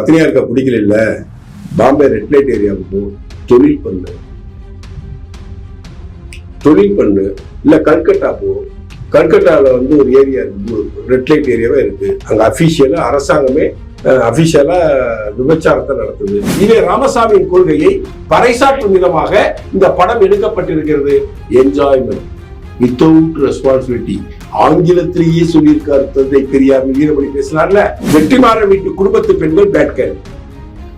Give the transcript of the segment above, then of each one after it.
பத்தினியா இருக்க பிடிக்கல இல்ல பாம்பே ரெட் லைட் ஏரியாவுக்கு போ தொழில் பண்ணு. தொழில் பண்ணு இல்ல கல்கட்டா போ. கல்கட்டால வந்து ஒரு ஏரியா இருக்கு ரெட் லைட் ஏரியாவே இருக்கு. அங்க அபிஷியலா அரசாங்கமே அபிஷியலா விபச்சாரத்தை நடத்துது. இதே ராமசாமியின் கொள்கையை பறைசாற்றும் விதமாக இந்த படம் எடுக்கப்பட்டிருக்கிறது. என்ஜாய்மெண்ட் வித்தவுட் ரெஸ்பான்சிபிலிட்டி ஆங்கிலத்திலேயே சொல்லியிருக்காரு தந்தை பெரியார் வீரமணி பேசினார்ல வெற்றிமாறன் வீட்டு குடும்பத்து பெண்கள் பேட்கள்.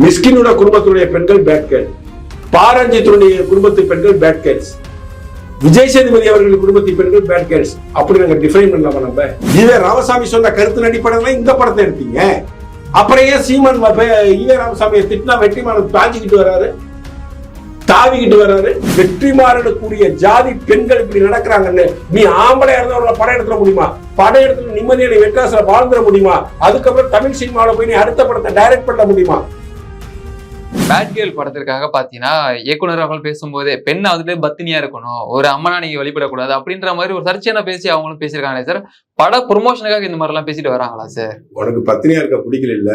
மிஸ்கினோட குடும்பத்துடைய பெண்கள் பேட்கள். பாரஞ்சித்துடைய குடும்பத்து பெண்கள் பேட் விஜய் சேதுபதி அவர்கள் குடும்பத்தின் பெண்கள் பேட் கேர்ள்ஸ் அப்படி நாங்க டிஃபைன் பண்ணலாமா நம்ம? இதே ராமசாமி சொன்ன கருத்து அடிப்படையில் இந்த படத்தை எடுத்தீங்க. அப்புறம் ஏன் சீமன் வ- ஈவே ராமசாமியை திட்டினா வெற்றிமாறன் தாஞ்சிக்கிட்டு வராரு? தாவிக்கிட்டு வர்றாரு. வெற்றிமாறனுக்குரிய ஜாதி பெண்கள் இப்படி நடக்கிறாங்கன்னு நீ ஆம்பளை இருந்தவங்கள படம் எடுத்துட முடியுமா? படம் எடுத்துல நிம்மதியான வெட்டாசில வாழ்ந்துட முடியுமா? அதுக்கப்புறம் தமிழ் சினிமாவில் போய் நீ அடுத்த படத்தை டைரக்ட் பண்ண முடியுமா? பேட் கேர்ள் படத்திற்காக பாத்தீங்கன்னா இயக்குனர் அவர்கள் பேசும்போதே பெண் அதுல பத்தினியா இருக்கணும். ஒரு அம்மனா நீங்க வெளிப்படக்கூடாது அப்படின்ற மாதிரி ஒரு சர்ச்சையான பேசி அவங்களும் பேசியிருக்காங்களே சார். பட ப்ரொமோஷனுக்காக இந்த மாதிரி எல்லாம் பேசிட்டு வராங்களா சார்? உனக்கு பத்தினியா இருக்க பிடிக்கல இல்ல?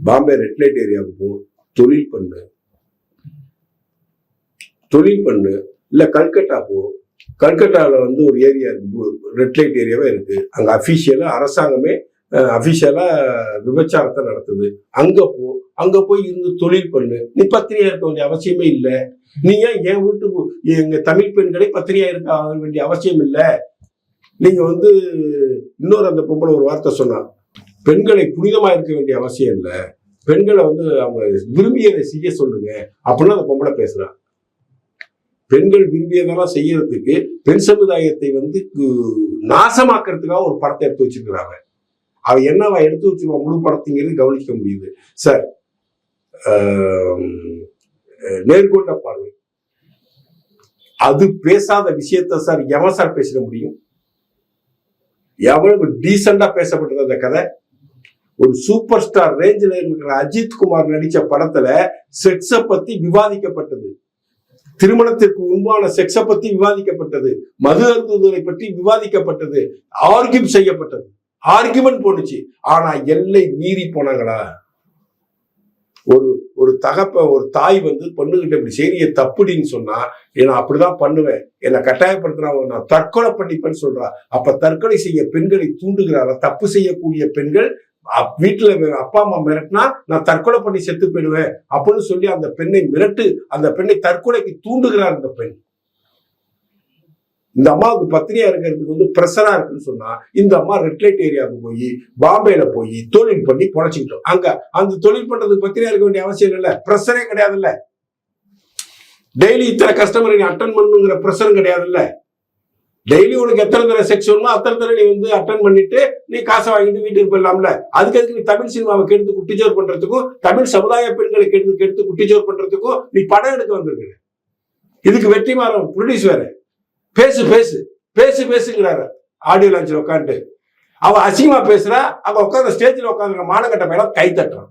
பாம்பே ரெட் லைட் ஏரியாவுக்கு போ தொழில் பண்ணு. தொழில் பண்ணு. இல்லை கல்கட்டா போ. கல்கட்டாவில் வந்து ஒரு ஏரியா இருக்கு. ரெட் லைட் ஏரியாவே இருக்கு. அங்கே அஃபிஷியலாக அரசாங்கமே அஃபிஷியலாக விபச்சாரத்தை நடத்துது. அங்கே போ. அங்கே போய் இருந்து தொழில் பண்ணு. நீ பத்திரியா இருக்க வேண்டிய அவசியமே இல்லை. நீ ஏன் என் வீட்டுக்கு எங்க தமிழ் பெண்களை பத்திரியா இருக்க ஆக வேண்டிய அவசியம் இல்லை. நீங்க வந்து இன்னொரு அந்த பொம்பளை ஒரு வார்த்தை சொன்னா. பெண்களை புனிதமா இருக்க வேண்டிய அவசியம் இல்லை. பெண்களை வந்து அவங்க விரும்பியதை செய்ய சொல்லுங்க. அப்படின்னு அந்த பொம்பளை பேசுகிறான் பெண்கள் விரும்பியதெல்லாம் செய்யறதுக்கு பெண் சமுதாயத்தை வந்து நாசமாக்குறதுக்காக ஒரு படத்தை எடுத்து வச்சிருக்கிறாங்க. அவ என்னவா எடுத்து வச்சிருவான் முழு படத்தைங்கிறது கவனிக்க முடியுது. சார் நேர்கொண்ட பார்வை. அது பேசாத விஷயத்த சார் எவன் சார் பேசிட முடியும்? எவ்வளவு டீசெண்டா பேசப்பட்டது அந்த கதை? ஒரு சூப்பர் ஸ்டார் ரேஞ்சில் இருக்கிற அஜித் குமார் நடிச்ச படத்துல செட்ஸை பத்தி விவாதிக்கப்பட்டது. திருமணத்திற்கு முன்பான செக்ஸ பத்தி விவாதிக்கப்பட்டது. மது அருந்துதலை பற்றி விவாதிக்கப்பட்டது. ஆர்கியூம் செய்யப்பட்டது. ஆர்கியூமெண்ட் போனுச்சு ஆனா எல்லை மீறி போனாங்களா? ஒரு ஒரு தகப்ப ஒரு தாய் வந்து பொண்ணுகிட்ட இப்படி செய்திய தப்புடின்னு சொன்னா நான் அப்படிதான் பண்ணுவேன். என்னை கட்டாயப்படுத்துறா நான் தற்கொலை பண்ணிப்பேன்னு சொல்றா. அப்ப தற்கொலை செய்ய பெண்களை தூண்டுகிறாரா? தப்பு செய்யக்கூடிய பெண்கள் வீட்டுல அப்பா அம்மா மிரட்டினா நான் தற்கொலை பண்ணி செத்து போயிடுவேன் அப்படின்னு சொல்லி அந்த பெண்ணை மிரட்டு அந்த பெண்ணை தற்கொலைக்கு தூண்டுகிறார் அந்த பெண். இந்த அம்மாவுக்கு பத்திரியா இருக்கிறதுக்கு வந்து பிரஷரா இருக்குன்னு சொன்னா இந்த அம்மா ரெட்லைட் ஏரியாவுக்கு போய் பாம்பேல போய் தொழில் பண்ணி பொழைச்சிக்கிட்டோம். அங்க அந்த தொழில் பண்றதுக்கு பத்திரியா இருக்க வேண்டிய அவசியம் இல்ல. ப்ரெஷரே கிடையாதுல்ல. டெய்லி இத்தனை கஸ்டமரை நீ அட்டன் பண்ணுங்கிற ப்ரெஷரும் கிடையாதுல்ல. டெய்லி உனக்கு எத்தனை தடவை செக்ஸ் வேணுமோ அத்தனை தடவை நீ வந்து அட்டன் பண்ணிட்டு நீ காசை வாங்கிட்டு வீட்டுக்கு போயிடலாம்ல. அதுக்கு அதுக்கு நீ தமிழ் சினிமாவை கெடுத்து குட்டிச்சோர் பண்றதுக்கும் தமிழ் சமுதாய பெண்களை கெடுத்து கெடுத்து குட்டிச்சோர் பண்றதுக்கும் நீ படம் எடுக்க வந்திருக்க இதுக்கு வெற்றி மாறும் ப்ரொடியூஸ் வேற. பேசு பேசு. பேசு பேசுங்கிறாரு. ஆடியோ லான்ச்சில் உட்காந்துட்டு அவன் அசிங்கமா பேசுறா. அங்க உட்காந்து ஸ்டேஜில் உட்காந்துருக்க மானக்கட்ட மேல கை தட்டுறான்.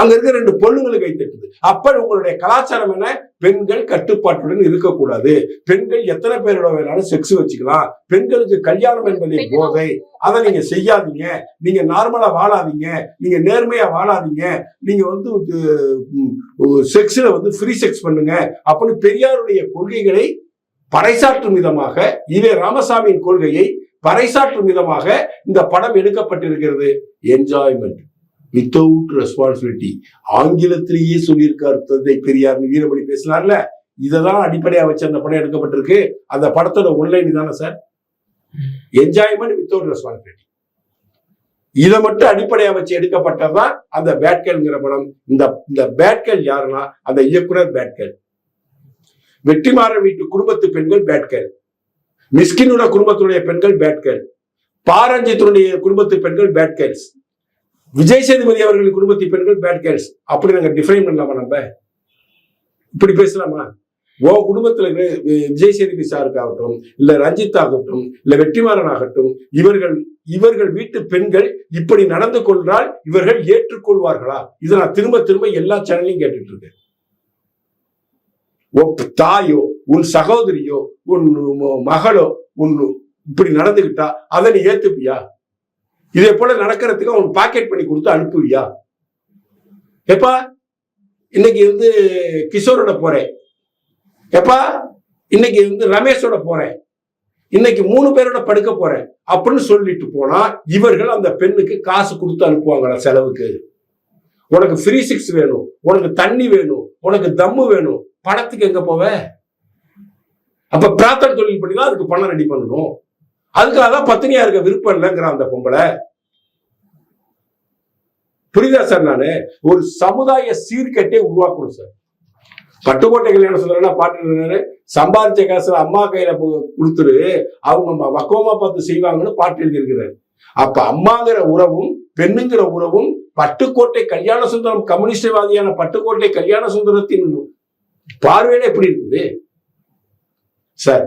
அங்க இருக்க ரெண்டு பொண்ணுங்களை கை தட்டுது. அப்ப உங்களுடைய கலாச்சாரம் என்ன? பெண்கள் கட்டுப்பாட்டுடன் இருக்கக்கூடாது. பெண்கள் எத்தனை பேரோட வேணாலும் செக்ஸ் வச்சுக்கலாம். பெண்களுக்கு கல்யாணம் என்பதே போதை. அதை நீங்க செய்யாதீங்க. நீங்க நார்மலா வாழாதீங்க. நீங்க நேர்மையா வாழாதீங்க. நீங்க வந்து செக்ஸ்ல வந்து ஃப்ரீ செக்ஸ் பண்ணுங்க. அப்படின்னு பெரியாருடைய கொள்கைகளை பறைசாற்றும் விதமாக ஈவே ராமசாமியின் கொள்கையை பறைசாற்றும் விதமாக இந்த படம் எடுக்கப்பட்டிருக்கிறது. என்ஜாய்மெண்ட் வித்தவுட் ரெஸ்பான்சிபிலிட்டி ஆங்கிலத்திலேயே சொல்லியிருக்கார் தந்தை பெரியார். வீரமணி பேசினார்ல? இதெல்லாம் அடிப்படையா வச்சு அந்த படம் எடுக்கப்பட்டிருக்கு. அந்த படத்தோட ஒன்லைன் தானே சார்? என்ஜாய்மெண்ட் வித்தவுட் ரெஸ்பான்சிபிலிட்டி இதை மட்டும் அடிப்படையா வச்சு எடுக்கப்பட்டதான் அந்த பேட்கல்ங்கிற படம். இந்த இந்த பேட்கல் யாருன்னா அந்த இயக்குனர் பேட்கல் வெற்றிமாறன் வீட்டு குடும்பத்து பெண்கள் பேட்கல் மிஸ்கினோட குடும்பத்துடைய பெண்கள் பேட்கல் பாரஞ்சித்துடைய குடும்பத்து பெண்கள் பேட்கல்ஸ் விஜய் சேதுபதி அவர்கள் குடும்பத்து பெண்கள் பேட் கேர்ள்ஸ் அப்படி நாங்க டிஃபைன் பண்ணலாமா நம்ம? இப்படி பேசலாமா? ஓ குடும்பத்துல விஜய் சேதுபதி சாருக்கு ஆகட்டும் இல்ல ரஞ்சித் ஆகட்டும் இல்ல வெற்றிமாறன் ஆகட்டும் இவர்கள் இவர்கள் வீட்டு பெண்கள் இப்படி நடந்து கொண்டால் இவர்கள் ஏற்றுக்கொள்வார்களா? இதை நான் திரும்ப திரும்ப எல்லா சேனல்லையும் கேட்டுட்டு இருக்கேன் உன் தாயோ உன் சகோதரியோ உன் மகளோ உன் இப்படி நடந்துகிட்டா அதை நீ ஏத்துப்பியா? இதே போல நடக்கிறதுக்கு அவனுக்கு பாக்கெட் பண்ணி கொடுத்து அனுப்புவியா? எப்பா இன்னைக்கு வந்து கிஷோரோட போறேன். எப்பா இன்னைக்கு வந்து ரமேஷோட போறேன். இன்னைக்கு மூணு பேரோட படுக்க போறேன். அப்படின்னு சொல்லிட்டு போனா இவர்கள் அந்த பெண்ணுக்கு காசு கொடுத்து அனுப்புவாங்களா செலவுக்கு? உனக்கு ஃப்ரீ சிக்ஸ் வேணும் உனக்கு தண்ணி வேணும் உனக்கு தம்மு வேணும். பணத்துக்கு எங்க போவ? அப்ப பிரார்த்தனை தொழில் பண்ணி தான் அதுக்கு பணம் ரெடி பண்ணணும். அதுக்காக தான் பத்தினியா இருக்க விருப்பம் இல்லைங்கிற அந்த பொம்பளை. புரியுதா சார் நானு? ஒரு சமுதாய சீர்கட்டை உருவாக்கணும் சார். பட்டுக்கோட்டை கல்யாணம் சொல்றேன்னா பாட்டு சம்பாதிச்ச காசுல அம்மா கையில கொடுத்துரு அவங்க ம- பக்குவமா பார்த்து செய்வாங்கன்னு பாட்டு எழுதியிருக்கிறார். அப்ப அம்மாங்கிற உறவும் பெண்ணுங்கிற உறவும் பட்டுக்கோட்டை கல்யாண சுந்தரம் கம்யூனிஸ்டவாதியான பட்டுக்கோட்டை கல்யாண சுந்தரத்தின் பார்வையில எப்படி இருக்குது? சார்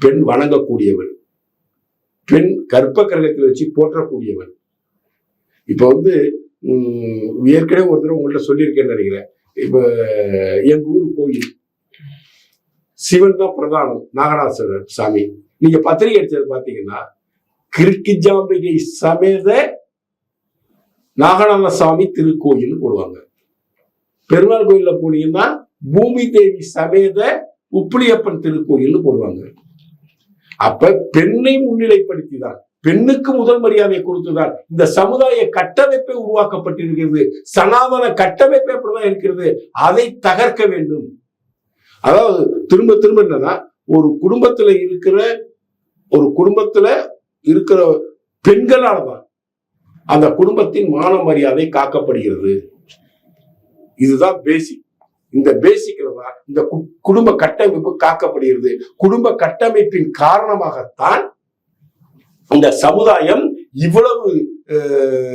பெண் வணங்கக்கூடியவள். பெண் கற்ப கிரகத்தில் வச்சு போற்றக்கூடியவன். இப்போ வந்து ஏற்கனவே ஒரு தடவை உங்கள்ட்ட சொல்லியிருக்கேன்னு நினைக்கிறேன். இப்போ எங்கள் ஊர் கோயில். சிவன் தான் பிரதானம் நாகநாதர் சாமி. நீங்க பத்திரிகை அடிச்சது பாத்தீங்கன்னா கிருக்கிஜாம்பிகை சமேத நாகநாத சாமி திருக்கோயில் போடுவாங்க. பெருமாள் கோயில்ல போனீங்கன்னா பூமி தேவி சமேத உப்புளியப்பன் திருக்கோயில்னு போடுவாங்க. அப்ப பெண்ணை முன்னிலைப்படுத்திதான் பெண்ணுக்கு முதல் மரியாதை கொடுத்துதான் இந்த சமுதாய கட்டமைப்பை உருவாக்கப்பட்டிருக்கிறது. சனாதன கட்டமைப்பு அப்படிதான் இருக்கிறது. அதை தகர்க்க வேண்டும். அதாவது திரும்ப திரும்ப என்னன்னா ஒரு குடும்பத்துல இருக்கிற ஒரு குடும்பத்துல இருக்கிற பெண்களால் தான் அந்த குடும்பத்தின் மான மரியாதை காக்கப்படுகிறது. இதுதான் பேசிக் இந்த பேசிக்ல இந்த கு- குடும்ப கட்டமைப்பு காக்கப்படுகிறது. குடும்ப கட்டமைப்பின் காரணமாகத்தான் இந்த சமுதாயம் இவ்வளவு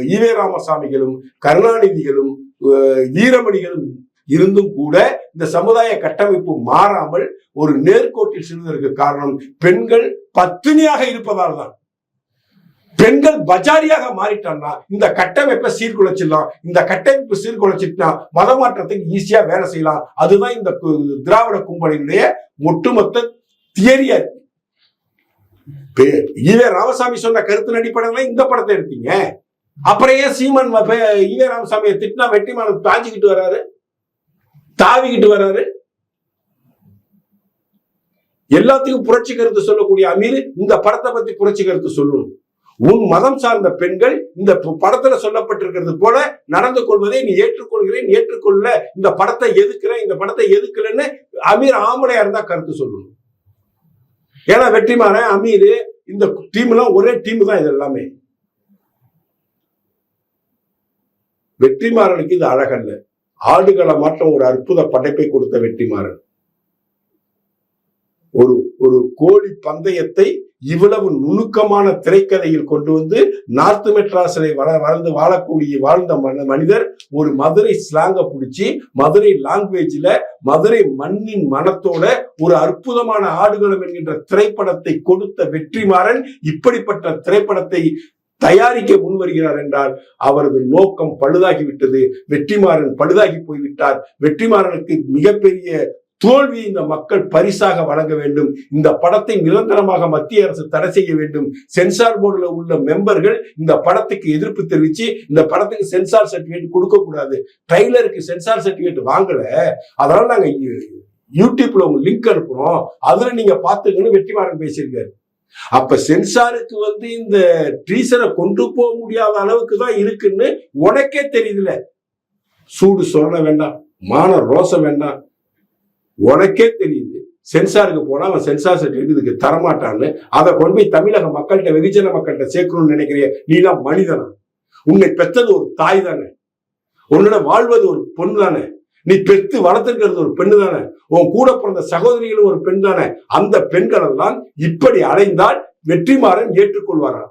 ஈவே ராமசாமிகளும் கருணாநிதிகளும் அஹ், வீரமணிகளும் இருந்தும் கூட இந்த சமுதாய கட்டமைப்பு மாறாமல் ஒரு நேர்கோட்டில் செல்வதற்கு காரணம் பெண்கள் பத்தினியாக இருப்பதால் தான். பெண்கள் பஜாரியாக மாறிட்டான்னா இந்த கட்டமைப்பை சீர்குலைச்சிடலாம். இந்த கட்டமைப்பு சீர்குலைச்சிட்டா மதமாற்றத்துக்கு ஈஸியா வேலை செய்யலாம். அதுதான் இந்த திராவிட கும்பலினுடைய ஒட்டுமொத்த தியரியா இருக்கு. ஈவே ராமசாமி சொன்ன கருத்தின் அடிப்படையில் இந்த படத்தை எடுத்தீங்க. அப்புறம் ஏன் சீமன் ஈவே ராமசாமியை திட்டினா வெட்டிமானம் தாஞ்சிக்கிட்டு வர்றாரு தாவிக்கிட்டு வர்றாரு எல்லாத்துக்கும் புரட்சி கருத்து சொல்லக்கூடிய அமீர் இந்த படத்தை பத்தி புரட்சி கருத்து சொல்லணும் உன் மதம் சார்ந்த பெண்கள் இந்த படத்துல சொல்லப்பட்டிருக்கிறது போல நடந்து கொள்வதை நீ ஏற்றுக்கொள்கிறேன் ஏற்றுக்கொள்ள. இந்த படத்தை எதுக்குறேன் இந்த படத்தை எதுக்கலன்னு அமீர் ஆம்பளையா இருந்தா கருத்து சொல்லணும். ஏன்னா வெற்றிமாறன் அமீர் இந்த டீம் எல்லாம் ஒரே டீம் தான் இது எல்லாமே. வெற்றிமாறனுக்கு இது அழகல்ல. ஆடுகளை மாற்றம் ஒரு அற்புத படைப்பை கொடுத்த வெற்றிமாறன். ஒரு ஒரு கோழி பந்தயத்தை இவ்வளவு நுணுக்கமான திரைக்கதையில் கொண்டு வந்து நார்த்து மெட்ராஸில் வள வளர்ந்து வாழக்கூடிய வாழ்ந்த மன- மனிதர் ஒரு மதுரை ஸ்லாங்கை பிடிச்சி மதுரை லாங்குவேஜ்ல மதுரை மண்ணின் மனத்தோட ஒரு அற்புதமான ஆடுகளம் என்கின்ற திரைப்படத்தை கொடுத்த வெற்றிமாறன் இப்படிப்பட்ட திரைப்படத்தை தயாரிக்க முன்வருகிறார் என்றால் அவரது நோக்கம் பழுதாகிவிட்டது. வெற்றிமாறன் பழுதாகி போய்விட்டார். வெற்றிமாறனுக்கு மிகப்பெரிய தோல்வி இந்த மக்கள் பரிசாக வழங்க வேண்டும். இந்த படத்தை நிரந்தரமாக மத்திய அரசு தடை செய்ய வேண்டும். சென்சார் போர்டுல உள்ள மெம்பர்கள் இந்த படத்துக்கு எதிர்ப்பு தெரிவித்து இந்த படத்துக்கு சென்சார் சர்டிஃபிகேட் கொடுக்க கூடாது. ட்ரைலருக்கு சென்சார் சர்டிஃபிகேட் வாங்கல. அதனால நாங்க யூடியூப்ல உங்க லிங்க் அனுப்புறோம். அதுல நீங்க பாத்துக்கன்னு வெற்றிமாறன் பேசியிருக்காரு. அப்ப சென்சாருக்கு வந்து இந்த ட்ரீசரை கொண்டு போக முடியாத அளவுக்கு தான் இருக்குன்னு உனக்கே தெரியுதுல. சூடு சொல்ல வேண்டாம் மான ரோசம் வேண்டாம் உனக்கே தெரியுது. சென்சாருக்கு போனா அவன் சென்சார் சர்டிஃபிகேட் இதுக்கு தரமாட்டான்னு. அதை கொண்டு போய் தமிழக மக்கள்கிட்ட வெகுஜன மக்கள்கிட்ட சேர்க்கணும்னு நினைக்கிறிய நீலாம் மனிதனா? உன்னை பெத்தது ஒரு தாய் தானே? உன்னோட வாழ்வது ஒரு பொண்ணு தானே? நீ பெத்து வளர்த்துருக்கிறது ஒரு பெண்ணு தானே? உன் கூட பிறந்த சகோதரிகளும் ஒரு பெண் தானே? அந்த பெண்களெல்லாம் இப்படி அடைந்தால் வெற்றிமாறன் ஏற்றுக்கொள்வாரா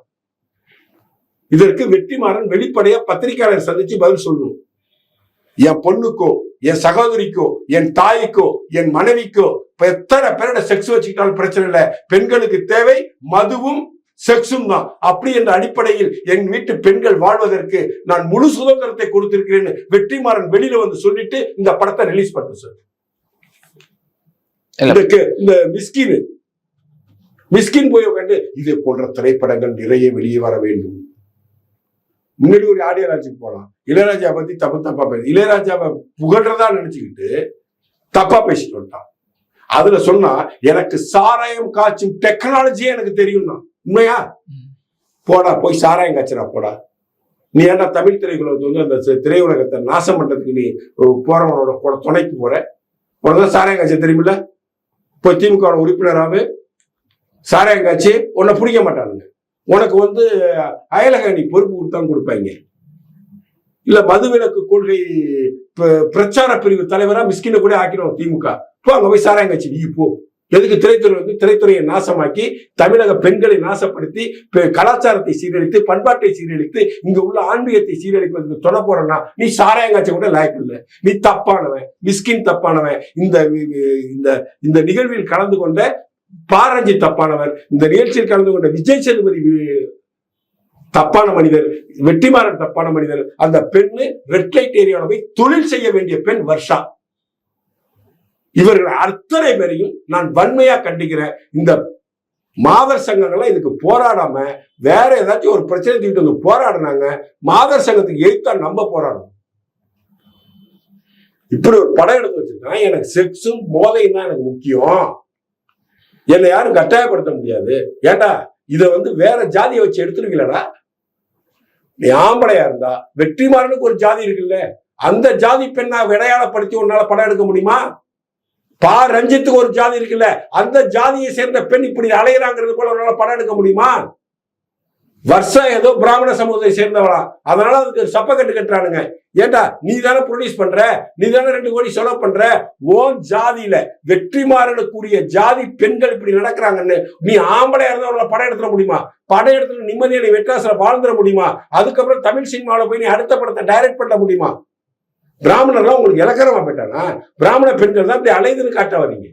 இதற்கு வெற்றிமாறன் வெளிப்படையா பத்திரிகையாளர் சந்திச்சு பதில் சொல்லணும் என் பொண்ணுக்கோ என் சகோதரிக்கோ என் தாய்க்கோ என் மனைவிக்கோ இப்ப எத்தனை பேரோட செக்ஸ் வச்சுக்கிட்டாலும் பிரச்சனை இல்லை. பெண்களுக்கு தேவை மதுவும் செக்ஸும் தான். அப்படி என்ற அடிப்படையில் என் வீட்டு பெண்கள் வாழ்வதற்கு நான் முழு சுதந்திரத்தை கொடுத்திருக்கிறேன்னு வெற்றிமாறன் வெளியில வந்து சொல்லிட்டு இந்த படத்தை ரிலீஸ் பண்ணு சார் இல்ல. இந்த கே- இந்த மிஸ்கின் மிஸ்கின் போய் உட்காந்து இது போன்ற திரைப்படங்கள் நிறைய வெளியே வர வேண்டும். முன்னாடி ஒரு ஆடியோ லான்ச்சுக்கு போலாம். இளையராஜா பத்தி தப்பு தப்பா பேச இளையராஜாவை புகழ்றதா நினைச்சுக்கிட்டு தப்பா பேசிட்டு வந்துட்டான். அதுல சொன்னா எனக்கு சாராயம் காய்ச்சும் டெக்னாலஜியே எனக்கு தெரியும்னா. உண்மையா. போடா போய் சாராயம் காய்ச்சறா போடா. நீ ஏன்டா தமிழ் திரைக்குலகத்தை வந்து அந்த திரையுலகத்தை நாசம் பண்றதுக்கு நீ போறவனோட கூட துணைக்கு போற? உனக்கு சாராயம் காய்ச்ச தெரியுமில்ல? போய் திமுக வோட உறுப்பினராவே சாராயம் காய்ச்சி உன்னை பிடிக்க மாட்டானுங்க. உனக்கு வந்து அயலக நீ பொறுப்பு கொடுத்தான் கொடுப்பாங்க. இல்ல மதுவிலக்கு கொள்கை ப- பிரச்சார பிரிவு தலைவரா மிஸ்கின கூட ஆக்கிடும் திமுக. போ அங்க போய் சாராயங்காட்சி நீ போ. எதுக்கு திரைத்துறை வந்து திரைத்துறையை நாசமாக்கி தமிழக பெண்களை நாசப்படுத்தி கலாச்சாரத்தை சீரழித்து பண்பாட்டை சீரழித்து இங்க உள்ள ஆன்மீகத்தை சீரழிப்பதற்கு தொட போறனா நீ சாராயங்காட்சி கூட லாய்க்கு இல்லை. நீ தப்பானவன் மிஸ்கின் தப்பானவன். இந்த இந்த இந்த நிகழ்வில் கலந்து கொண்ட பாரஞ்சி தப்பானவர். இந்த நிகழ்ச்சியில் கலந்து கொண்ட விஜய் சேதுபதி தப்பான மனிதர் வெற்றிமாறன் தப்பான மனிதர் அந்த பெண்ணு ரெட் லைட் ஏரியாவில் போய் தொழில் செய்ய வேண்டிய பெண் வர்ஷா. இவர்கள் அத்தனை பேரையும் நான் வன்மையா கண்டிக்கிறேன் இந்த மாதர் சங்கங்கள்லாம் இதுக்கு போராடாம வேற ஏதாச்சும் ஒரு பிரச்சனை தூக்கிட்டு வந்து போராடினாங்க மாதர் சங்கத்துக்கு எதிர்த்தா நம்ம போராடணும் இப்படி ஒரு படம் எடுத்து வச்சிருக்கான். எனக்கு செக்ஸும் போதையும் தான் எனக்கு முக்கியம். என்னை யாரும் கட்டாயப்படுத்த முடியாது. ஏண்டா? இதை வந்து வேற ஜாதியை வச்சு எடுத்துருக்கீங்களடா? நீ ஆம்பளையா இருந்தா வெற்றிமாறனுக்கு ஒரு ஜாதி இருக்குல்ல அந்த ஜாதி பெண்ணா விடையாளப்படுத்தி உன்னால படம் எடுக்க முடியுமா? பா ரஞ்சித்துக்கு ஒரு ஜாதி இருக்குல்ல அந்த ஜாதியை சேர்ந்த பெண் இப்படி அலையிறாங்கிறது போல உன்னால படம் எடுக்க முடியுமா? வருஷம் ஏதோ பிராமண சமூகத்தை சேர்ந்தவளா. அதனால அதுக்கு சப்பக்கட்டு கட்டுறானுங்க. ஏண்டா நீ தானே ப்ரொடியூஸ் பண்ற? நீ தானே ரெண்டு கோடி செலவு பண்ற? ஓன் ஜாதியில வெற்றிமாறனுக்குரிய ஜாதி பெண்கள் இப்படி நடக்கிறாங்கன்னு நீ ஆம்பளை இருந்தவங்கள படம் எடுத்துட முடியுமா? படம் எடுத்துட்டு நிம்மதியை நீ வெட்டாசுல வாழ்ந்துட முடியுமா? அதுக்கப்புறம் தமிழ் சினிமாவில் போய் நீ அடுத்த படத்தை டைரக்ட் பண்ண முடியுமா? பிராமணர்லாம் உங்களுக்கு இலக்கரமா போயிட்டானா? பிராமண பெண்கள் தான் இப்படி அலைதுன்னு காட்ட வரீங்க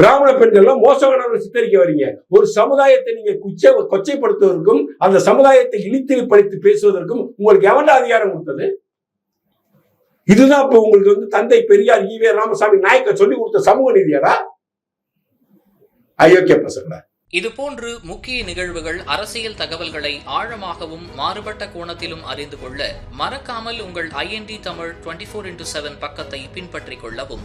பிராமண பெண்கள்லாம் மோசமானவர்கள் சித்தரிக்க வரீங்க. ஒரு சமுதாயத்தை நீங்க குச்ச கொச்சைப்படுத்துவதற்கும் அந்த சமுதாயத்தை இழித்திருப்படுத்தி பேசுவதற்கும் உங்களுக்கு எவன்டா அதிகாரம் கொடுத்தது? இதுதான் இப்போ உங்களுக்கு வந்து தந்தை பெரியார் ஈவே ராமசாமி நாயக்க சொல்லி கொடுத்த சமூக நீதியாடா? அயோக்கிய பசங்களா இதுபோன்று முக்கிய நிகழ்வுகள் அரசியல் தகவல்களை ஆழமாகவும் மாறுபட்ட கோணத்திலும் அறிந்து கொள்ள மறக்காமல் உங்கள் IND Tamil twenty four into seven பக்கத்தை பின்பற்றிக் கொள்ளவும்.